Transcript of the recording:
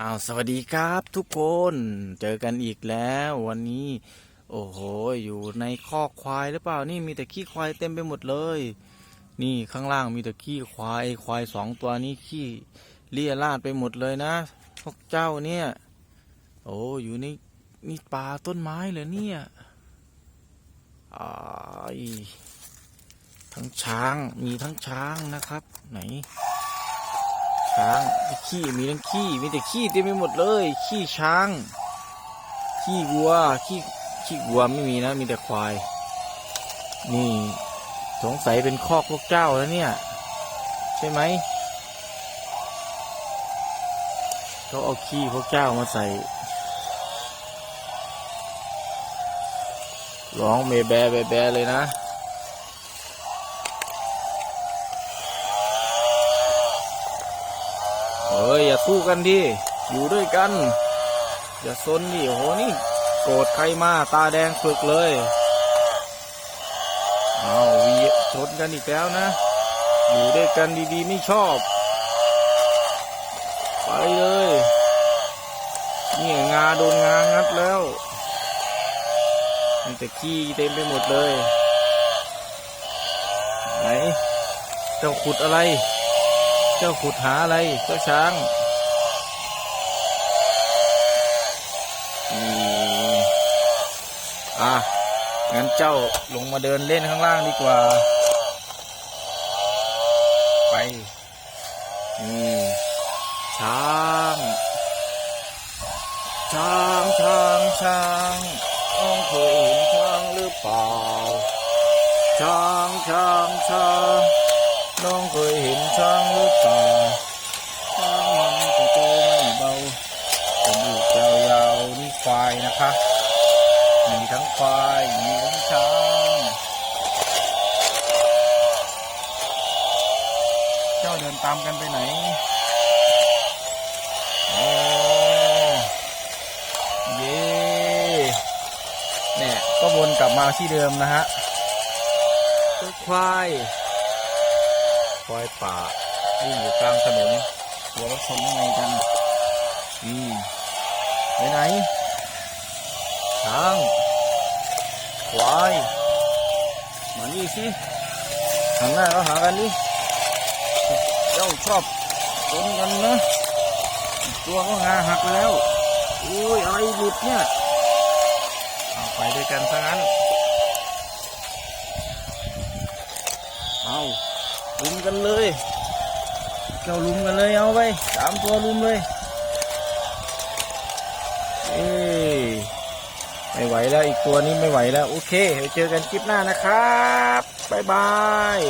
อ้าวสวัสดีครับทุกคนเจอกันอีกแล้ววันนี้ โอ้โห อยู่ในคอกควายหรือเปล่านี่มีแต่ขี้ควายเต็มไปหมดเลย นี่ข้างล่างมีแต่ขี้ควายควายสองตัวนี้ขี้เลี่ยราดไปหมดเลยนะ พวกเจ้าเนี่ย โอ้อยู่ในนี่ป่าต้นไม้เหรอเนี่ยอ้ายทั้งช้างมีทั้งช้างนะครับ ไหน ช้างขี้มีทั้งขี้มีแต่ขี้เต็มไปหมดเลย ขี้ช้าง ขี้วัวขี้ขี้วัวไม่มีนะ มีแต่ควาย นี่ สงสัยเป็นคอกพวกเจ้าแล้วเนี่ย ใช่ไหมเขาเอาขี้พวกเจ้ามาใส่ร้องเมแบแบแบเลยนะ อย่าสู้กันดิอยู่ด้วยกัน อย่าซนดิโหนี่ โกรธใครมาตาแดงฝึกเลยเอาวีชนกันอีกแล้วนะ อยู่ด้วยกันดีๆ ไม่ชอบ ไปเลยนี่งาโดนงางัดแล้วมีแต่ขี้เต็มไปหมดเลย ไหนเจ้าขุดอะไร เจ้าขุดหาอะไรเจ้าช้างอืมอะงั้นเจ้าลงมาเดินเล่นข้างล่างดีกว่า ไปนี่ช้าง ช้างช้างช้างน้องเคยเห็นช้างหรือเปล่า ช้างช้างช้าง น้องเคยเห็นช้างหรือเปล่าช้างมันก็โตไม่เบาจมูกยาวๆนี่ควายนะคะมีทั้งควายมีทั้งช้างเจ้าเดินตามกันไปไหนโอ้เย่เนี่ยก็วนกลับมาที่เดิมนะฮะควาย ควายป่าวิ่งอยู่กลางถนนหัวรถชนยังไงกันอืมไปไหนช้างควายมานี่สิหันหน้าก็หากันดิเจ้าชอบชนกันนะตัวก็งาหักแล้วอุ้ยอะไรหลุดเนี่ยเอาไปด้วยกันซะงั้นเอา ลุมกันเลยเจ้าลุมกันเลยเอาไปสามตัวลุมเลยเอ้ยไม่ไหวแล้วอีกตัวนี้ไม่ไหวแล้ว โอเคไปเจอกันคลิปหน้านะครับ บ๊ายบาย